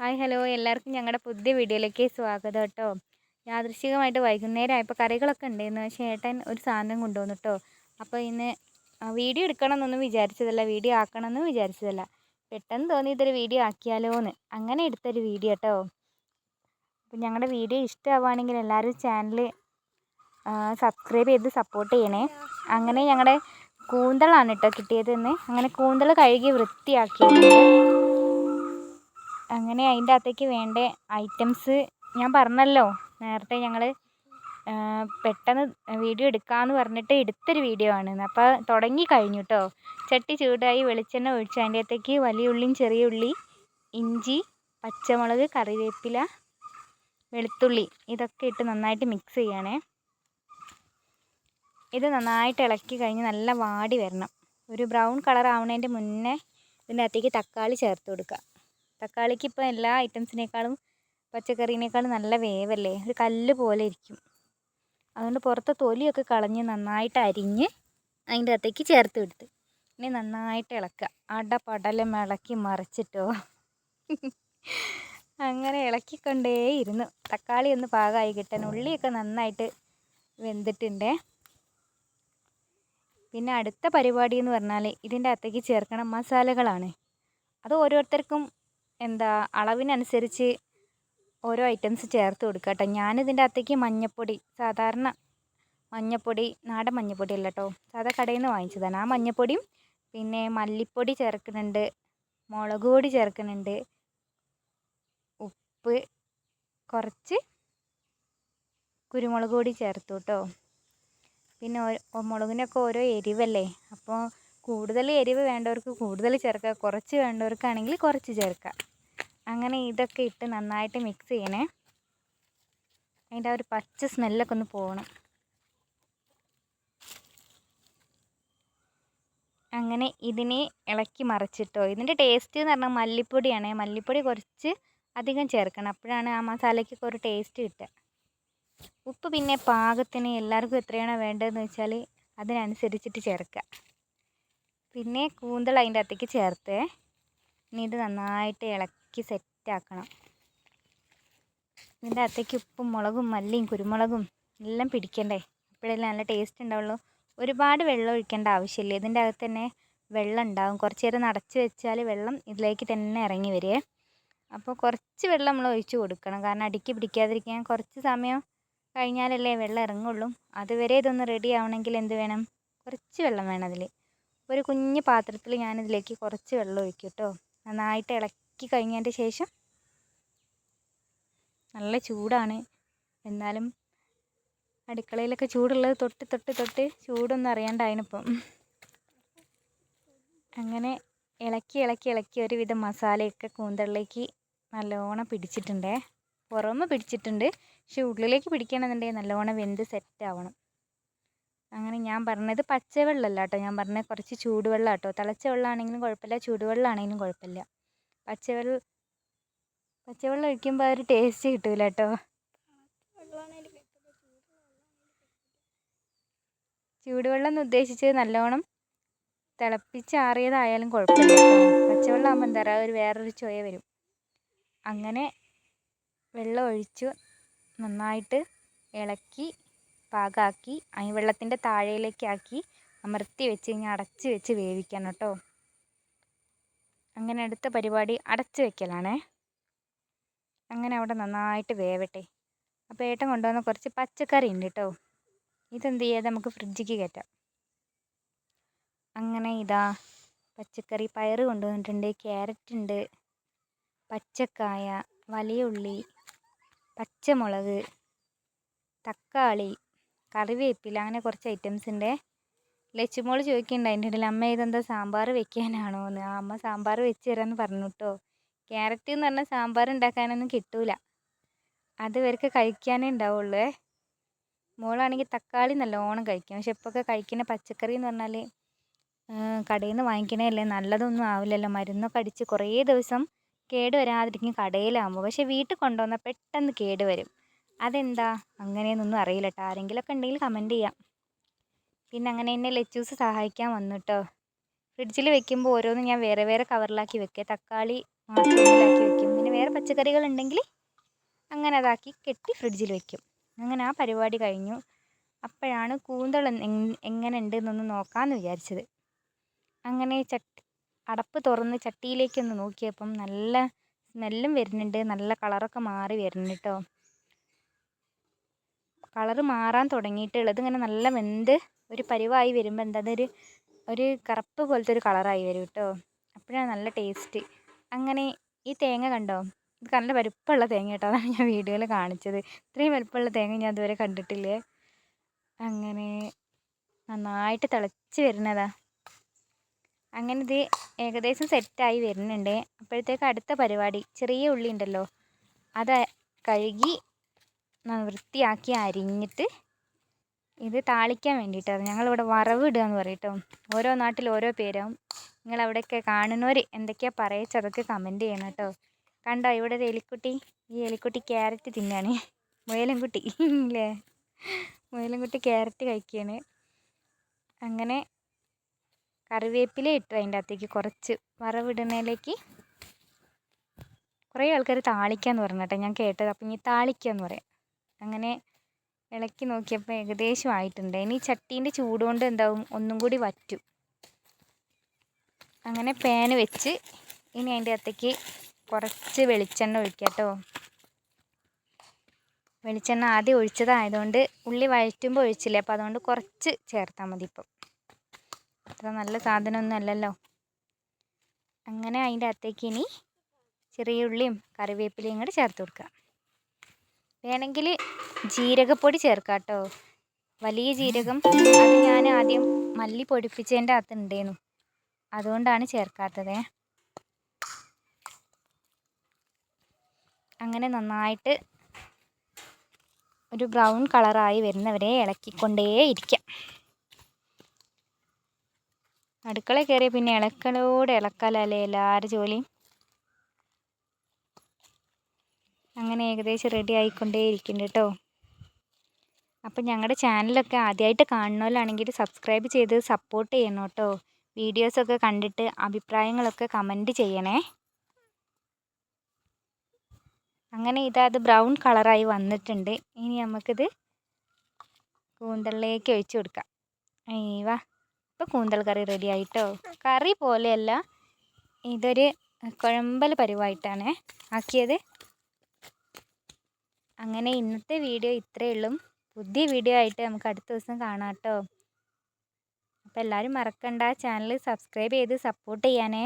Hi hello. എല്ലാവർക്കും ഞങ്ങളുടെ പുതിയ വീഡിയോയിലേക്ക് സ്വാഗതം കേട്ടോ. യാദൃശികമായിട്ട് വൈകുന്നേരം ആയപ്പോൾ കറികളൊക്കെ ഉണ്ടായിരുന്നു. പക്ഷേ ഏട്ടൻ ഒരു സാധനം കൊണ്ടുവന്നു കേട്ടോ. അപ്പോൾ ഇന്ന് വീഡിയോ എടുക്കണമെന്നൊന്നും വിചാരിച്ചതല്ല. വീഡിയോ ആക്കണമെന്നും വിചാരിച്ചതല്ല. പെട്ടെന്ന് തോന്നി ഇതൊരു വീഡിയോ ആക്കിയാലോ എന്ന് അങ്ങനെ എടുത്തൊരു വീഡിയോ കേട്ടോ. അപ്പോൾ ഞങ്ങളുടെ വീഡിയോ ഇഷ്ടമാവുകയാണെങ്കിൽ എല്ലാവരും ചാനൽ സബ്സ്ക്രൈബ് ചെയ്ത് സപ്പോർട്ട് ചെയ്യണേ. അങ്ങനെ ഞങ്ങളുടെ കൂന്തളാണ് കേട്ടോ കിട്ടിയതെന്ന്. അങ്ങനെ കൂന്തൾ കഴുകി വൃത്തിയാക്കിയിട്ടുണ്ട്. അങ്ങനെ അതിന്റെ അകത്തേക്ക് വേണ്ട ഐറ്റംസ് ഞാൻ പറഞ്ഞല്ലോ. നേരത്തെ ഞങ്ങൾ പെട്ടെന്ന് വീഡിയോ എടുക്കാമെന്ന് പറഞ്ഞിട്ട് എടുത്തൊരു വീഡിയോ ആണ് അപ്പോൾ തുടങ്ങി കഴിഞ്ഞു കേട്ടോ ചട്ടി ചൂടായി വെളിച്ചെണ്ണ ഒഴിച്ച് അതിന്റെ അകത്തേക്ക് വലിയ ഉള്ളിയും ചെറിയ ഉള്ളി ഇഞ്ചി പച്ചമുളക് കറിവേപ്പില വെളുത്തുള്ളി ഇതൊക്കെ ഇട്ട് നന്നായിട്ട് മിക്സ് ചെയ്യണേ. ഇത് നന്നായിട്ട് ഇളക്കി കഴിഞ്ഞ് നല്ല വാടി വരണം. ഒരു ബ്രൗൺ കളർ ആവുന്നതിന്റെ മുന്നേ ഇതിന്റെ അകത്തേക്ക് തക്കാളി ചേർത്ത് കൊടുക്കുക. തക്കാളിക്ക് ഇപ്പോൾ എല്ലാ ഐറ്റംസിനേക്കാളും പച്ചക്കറീനേക്കാളും നല്ല വേവല്ലേ? ഒരു കല്ല് പോലെ ഇരിക്കും. അതുകൊണ്ട് പുറത്തെ തൊലിയൊക്കെ കളഞ്ഞ് നന്നായിട്ട് അരിഞ്ഞ് അതിന്റെ അകത്തേക്ക് ചേർത്ത് കൊടുത്ത് ഇനി നന്നായിട്ട് ഇളക്കുക. അട പടലം ഇളക്കി മറിച്ചിട്ടോ? അങ്ങനെ ഇളക്കിക്കൊണ്ടേ ഇരുന്നു. തക്കാളി ഒന്ന് പാകമായി കിട്ടാൻ ഉള്ളിയൊക്കെ നന്നായിട്ട് വെന്തിട്ടുണ്ടേ. പിന്നെ അടുത്ത പരിപാടി എന്ന് പറഞ്ഞാൽ ഇതിന്റെ അകത്തേക്ക് ചേർക്കണ മസാലകളാണ്. അത് ഓരോരുത്തർക്കും എന്താ അളവിനനുസരിച്ച് ഓരോ ഐറ്റംസ് ചേർത്ത് കൊടുക്കുക ഞാനിതിന്റെ അകത്തേക്ക് മഞ്ഞപ്പൊടി സാധാരണ മഞ്ഞപ്പൊടി നാടൻ മഞ്ഞപ്പൊടി അല്ല കേട്ടോ സാധാ കടയിൽ നിന്ന് വാങ്ങിച്ചതാണ്. ആ മഞ്ഞപ്പൊടിയും പിന്നെ മല്ലിപ്പൊടി ചേർക്കുന്നുണ്ട് മുളക് പൊടി ചേർക്കുന്നുണ്ട് ഉപ്പ് കുറച്ച് കുരുമുളക് പൊടി ചേർത്തു കേട്ടോ പിന്നെ മുളകിനൊക്കെ ഓരോ എരിവല്ലേ? അപ്പോൾ കൂടുതൽ എരിവ് വേണ്ടവർക്ക് കൂടുതൽ ചേർക്കുക കുറച്ച് വേണ്ടവർക്കാണെങ്കിൽ കുറച്ച് ചേർക്കുക അങ്ങനെ ഇതൊക്കെ ഇട്ട് നന്നായിട്ട് മിക്സ് ചെയ്യണേ. അതിന്റെ ആ ഒരു പച്ച സ്മെല്ലൊക്കെ ഒന്ന് പോകണം അങ്ങനെ ഇതിനെ ഇളക്കി മറിച്ചിട്ടോ. ഇതിന്റെ ടേസ്റ്റ് എന്ന് പറഞ്ഞാൽ മല്ലിപ്പൊടിയാണ്. മല്ലിപ്പൊടി കുറച്ച് അധികം ചേർക്കണം. അപ്പോഴാണ് ആ മസാലയ്ക്കൊക്കെ ഒരു ടേസ്റ്റ് കിട്ടുക. ഉപ്പ് പിന്നെ പാകത്തിന് എല്ലാവർക്കും എത്രയാണോ വേണ്ടതെന്ന് വെച്ചാൽ അതിനനുസരിച്ചിട്ട് ചേർക്കുക. പിന്നെ കൂന്തൾ അതിന്റെ അകത്തേക്ക് ചേർത്ത് ഇനി ഇത് നന്നായിട്ട് ഇളക്കി സെറ്റാക്കണം. ഇതിന്റെ അകത്തേക്ക് ഉപ്പും മുളകും മല്ലിയും കുരുമുളകും എല്ലാം പിടിക്കണ്ടേ? അപ്പോഴല്ലേ നല്ല ടേസ്റ്റ് ഉണ്ടാവുള്ളൂ. ഒരുപാട് വെള്ളം ഒഴിക്കേണ്ട ആവശ്യമില്ല. ഇതിന്റെ അകത്ത് തന്നെ വെള്ളം ഉണ്ടാവും. കുറച്ച് നേരം നടച്ച് വെച്ചാൽ വെള്ളം ഇതിലേക്ക് തന്നെ ഇറങ്ങി വരുമേ അപ്പോൾ കുറച്ച് വെള്ളം നമ്മൾ ഒഴിച്ച് കൊടുക്കണം. കാരണം അടുക്കി പിടിക്കാതിരിക്കാൻ കുറച്ച് സമയം കഴിഞ്ഞാലല്ലേ വെള്ളം ഇറങ്ങുള്ളൂ. അതുവരെ ഇതൊന്ന് റെഡി ആവണമെങ്കിൽ എന്ത് വേണം? കുറച്ച് വെള്ളം വേണം അതിൽ ഒരു കുഞ്ഞ് പാത്രത്തിൽ ഞാനിതിലേക്ക് കുറച്ച് വെള്ളം ഒഴിക്കും കേട്ടോ. നന്നായിട്ട് ഇളക്കി കഴിഞ്ഞതിന്റെ ശേഷം നല്ല ചൂടാണ്. എന്നാലും അടുക്കളയിലൊക്കെ ചൂടുള്ളത് തൊട്ട് തൊട്ട് തൊട്ട് ചൂടൊന്നും അറിയാണ്ടായിനിപ്പം. അങ്ങനെ ഇളക്കി ഇളക്കി ഇളക്കി ഒരുവിധം മസാലയൊക്കെ കൂന്തളിലേക്ക് നല്ലോണം പിടിച്ചിട്ടുണ്ടേ. പുറമെ പിടിച്ചിട്ടുണ്ട്. പക്ഷെ ഉള്ളിലേക്ക് പിടിക്കണമെന്നുണ്ടെങ്കിൽ നല്ലോണം വെന്ത് സെറ്റ് ആവണം അങ്ങനെ ഞാൻ പറഞ്ഞത് പച്ചവെള്ളമല്ല കേട്ടോ. ഞാൻ പറഞ്ഞത് കുറച്ച് ചൂടുവെള്ളം കേട്ടോ തിളച്ച വെള്ളമാണെങ്കിലും കുഴപ്പമില്ല. ചൂടുവെള്ളമാണെങ്കിലും കുഴപ്പമില്ല. പച്ചവെള്ളം പച്ചവെള്ളം ഒഴിക്കുമ്പോൾ ഒരു ടേസ്റ്റ് കിട്ടൂല കേട്ടോ ചൂടുവെള്ളം എന്ന് ഉദ്ദേശിച്ചത് നല്ലോണം തിളപ്പിച്ചാറിയതായാലും കുഴപ്പമില്ല പച്ചവെള്ളം ആകുമ്പോൾ എന്താ പറയുക ഒരു വേറൊരു ചുവ വരും. അങ്ങനെ വെള്ളം ഒഴിച്ചു നന്നായിട്ട് ഇളക്കി പാകമാക്കി അതിന് വെള്ളത്തിന്റെ താഴയിലേക്കാക്കി അമർത്തി വെച്ച് കഴിഞ്ഞാൽ അടച്ച് വെച്ച് വേവിക്കണം കേട്ടോ അങ്ങനെ അടുത്ത പരിപാടി അടച്ച് വെക്കലാണേ. അങ്ങനെ അവിടെ നന്നായിട്ട് വേവട്ടെ. അപ്പോൾ ഏട്ടൻ കൊണ്ടുവന്ന കുറച്ച് പച്ചക്കറി ഉണ്ട് കേട്ടോ. ഇതെന്ത് ചെയ്യാതെ നമുക്ക് ഫ്രിഡ്ജിക്ക് കയറ്റാം. അങ്ങനെ ഇതാ പച്ചക്കറി. പയർ കൊണ്ടുവന്നിട്ടുണ്ട്. ക്യാരറ്റ് ഉണ്ട്. പച്ചക്കായ വലിയ ഉള്ളി പച്ചമുളക് തക്കാളി കറിവേപ്പില അങ്ങനെ കുറച്ച് ഐറ്റംസ് ഉണ്ട്. ലച്ചുമോൾ ചോദിക്കുന്നുണ്ട് അതിന്റെ ഇടയിൽ അമ്മ ഇതെന്താ സാമ്പാർ വെക്കാനാണോ എന്ന് അമ്മ സാമ്പാർ വെച്ച് തരാമെന്ന് പറഞ്ഞു കേട്ടോ ക്യാരറ്റ് എന്ന് പറഞ്ഞാൽ സാമ്പാർ ഉണ്ടാക്കാനൊന്നും കിട്ടൂല. അത് ഇവർക്ക് കഴിക്കാനേ ഉണ്ടാവുള്ളൂ മോളാണെങ്കിൽ തക്കാളി നല്ലോണം കഴിക്കും. പക്ഷെ ഇപ്പോഴൊക്കെ കഴിക്കുന്ന പച്ചക്കറി എന്ന് പറഞ്ഞാൽ കടയിൽ നിന്ന് വാങ്ങിക്കണതല്ലേ? നല്ലതൊന്നും ആവില്ലല്ലോ. മരുന്നൊക്കെ അടിച്ച് കുറേ ദിവസം കേട് വരാതിരിക്കും കടയിലാകുമ്പോൾ പക്ഷെ വീട്ടിൽ കൊണ്ടുവന്നാൽ പെട്ടെന്ന് കേട് വരും. അതെന്താ? അങ്ങനെയൊന്നും അറിയില്ല കേട്ടോ. ആരെങ്കിലുമൊക്കെ ഉണ്ടെങ്കിൽ കമന്റ് ചെയ്യാം. പിന്നെ അങ്ങനെ എന്നെ ലച്ചൂസ് സഹായിക്കാൻ വന്നു കേട്ടോ ഫ്രിഡ്ജിൽ വെക്കുമ്പോൾ ഓരോന്നും ഞാൻ വേറെ വേറെ കവറിലാക്കി വെക്കുക. തക്കാളി മാത്രമാക്കി വെക്കും. പിന്നെ വേറെ പച്ചക്കറികൾ ഉണ്ടെങ്കിൽ അങ്ങനെ അതാക്കി കെട്ടി ഫ്രിഡ്ജിൽ വെക്കും. അങ്ങനെ ആ പരിപാടി കഴിഞ്ഞു. അപ്പോഴാണ് കൂന്തൾ എങ്ങനെ ഉണ്ട് എന്നൊന്ന് നോക്കാമെന്ന് വിചാരിച്ചത്. അങ്ങനെ ചട്ടി അടപ്പ് തുറന്ന് ചട്ടിയിലേക്കൊന്ന് നോക്കിയപ്പം നല്ല സ്മെല്ലും വരുന്നുണ്ട്. നല്ല കളറൊക്കെ മാറി വരുന്നുണ്ട് കേട്ടോ കളറ് മാറാൻ തുടങ്ങിയിട്ടുള്ളത് ഇങ്ങനെ നല്ല വെന്ത് ഒരു പരുവായി വരുമ്പോൾ എന്താ അതൊരു ഒരു കറുപ്പ് പോലത്തെ ഒരു കളറായി വരും കേട്ടോ അപ്പോഴാണ് നല്ല ടേസ്റ്റ് അങ്ങനെ ഈ തേങ്ങ കണ്ടോ? ഇത് നല്ല വലുപ്പമുള്ള തേങ്ങ കേട്ടോ അതാണ് ഞാൻ വീഡിയോയിൽ കാണിച്ചത്. ഇത്രയും വലുപ്പമുള്ള തേങ്ങ ഞാൻ ഇതുവരെ കണ്ടിട്ടില്ലേ? അങ്ങനെ നന്നായിട്ട് തിളച്ച് വരുന്നതാ. അങ്ങനെ ഇത് ഏകദേശം സെറ്റായി വരുന്നുണ്ട്. അപ്പോഴത്തേക്ക് അടുത്ത പരിപാടി ചെറിയ ഉള്ളി ഉണ്ടല്ലോ. അത് കഴുകി വൃത്തിയാക്കി അരിഞ്ഞിട്ട് ഇത് താളിക്കാൻ വേണ്ടിയിട്ടാണ് ഞങ്ങളിവിടെ വറവ് ഇടുക എന്ന് പറയും ഓരോ നാട്ടിൽ ഓരോ പേരാവും. നിങ്ങൾ അവിടെയൊക്കെ കാണുന്നവർ എന്തൊക്കെയാണ് പറയച്ച് അതൊക്കെ കമന്റ് ചെയ്യണം കേട്ടോ. കണ്ടോ ഇവിടെ ഒരു എലിക്കുട്ടി. ഈ എലിക്കുട്ടി ക്യാരറ്റ് തിന്നാണ്. മുയലൻകുട്ടി ഇല്ലേ? മുയലൻകുട്ടി ക്യാരറ്റ് കഴിക്കുകയാണ് അങ്ങനെ കറിവേപ്പില ഇട്ടു അതിന്റെ അകത്തേക്ക് കുറച്ച് വറവിടുന്നതിലേക്ക് കുറേ ആൾക്കാർ താളിക്കാന്ന് പറഞ്ഞു കേട്ടോ ഞാൻ കേട്ടത്. അപ്പം ഇനി താളിക്കാന്ന് പറയാം. അങ്ങനെ ഇളക്കി നോക്കിയപ്പോൾ ഏകദേശം ആയിട്ടുണ്ട്. ഇനി ചട്ടീന്റെ ചൂട് കൊണ്ട് എന്താവും? ഒന്നും കൂടി വറ്റും. അങ്ങനെ പാന് വെച്ച് ഇനി അതിന്റെ അകത്തേക്ക് കുറച്ച് വെളിച്ചെണ്ണ ഒഴിക്കുക കേട്ടോ. വെളിച്ചെണ്ണ ആദ്യം ഒഴിച്ചതായതുകൊണ്ട് ഉള്ളി വഴറ്റുമ്പോൾ ഒഴിച്ചില്ലേ? അപ്പോൾ അതുകൊണ്ട് കുറച്ച് ചേർത്താൽ മതി ഇപ്പം. അത്ര നല്ല സാധനമൊന്നും അല്ലല്ലോ. അങ്ങനെ അതിന്റെ അകത്തേക്ക് ഇനി ചെറിയ ഉള്ളിയും കറിവേപ്പിലയും കൂടി ചേർത്ത് കൊടുക്കുക വേണമെങ്കിൽ ജീരകപ്പൊടി ചേർക്കാം കേട്ടോ വലിയ ജീരകം. അത് ഞാൻ ആദ്യം മല്ലി പൊടിപ്പിച്ചതിന്റെ അകത്ത് ഉണ്ടേനു അതുകൊണ്ടാണ് ചേർക്കാത്തത്. അങ്ങനെ നന്നായിട്ട് ഒരു ബ്രൗൺ കളറായി വരുന്നവരെ ഇളക്കിക്കൊണ്ടേ ഇരിക്കാം. അടുക്കള കയറിയ പിന്നെ ഇളക്കളോട് ഇളക്കാലല്ലേ എല്ലാവരും ജോലിയും? അങ്ങനെ ഏകദേശം റെഡി ആയിക്കൊണ്ടേ ഇരിക്കുന്നുണ്ട് കേട്ടോ അപ്പം ഞങ്ങളുടെ ചാനലൊക്കെ ആദ്യമായിട്ട് കാണുന്നവരാണെങ്കിൽ സബ്സ്ക്രൈബ് ചെയ്ത് സപ്പോർട്ട് ചെയ്യണം കേട്ടോ. വീഡിയോസൊക്കെ കണ്ടിട്ട് അഭിപ്രായങ്ങളൊക്കെ കമന്റ് ചെയ്യണേ. അങ്ങനെ ഇതാ അത് ബ്രൗൺ കളറായി വന്നിട്ടുണ്ട്. ഇനി നമുക്കിത് കൂന്തളിലേക്ക് ഒഴിച്ചു കൊടുക്കാം. അയ്യവാ ഇപ്പോൾ കൂന്തൽ കറി റെഡി ആയിട്ടോ? കറി പോലെയല്ല ഇതൊരു കുഴമ്പൽ പരിവായിട്ടാണ് ആക്കിയത്. അങ്ങനെ ഇന്നത്തെ വീഡിയോ ഇത്രയേ ഉള്ളൂ. പുതിയ വീഡിയോ ആയിട്ട് നമുക്ക് അടുത്ത ദിവസം കാണാം കേട്ടോ അപ്പോൾ എല്ലാവരും മറക്കണ്ട. ചാനൽ സബ്സ്ക്രൈബ് ചെയ്ത് സപ്പോർട്ട് ചെയ്യാനേ.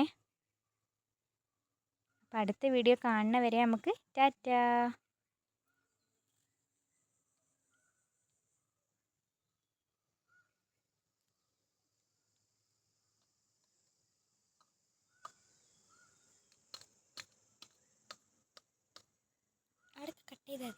അപ്പം അടുത്ത വീഡിയോ കാണുന്ന വരെ നമുക്ക് ടാറ്റാ. ചെയ്താൽ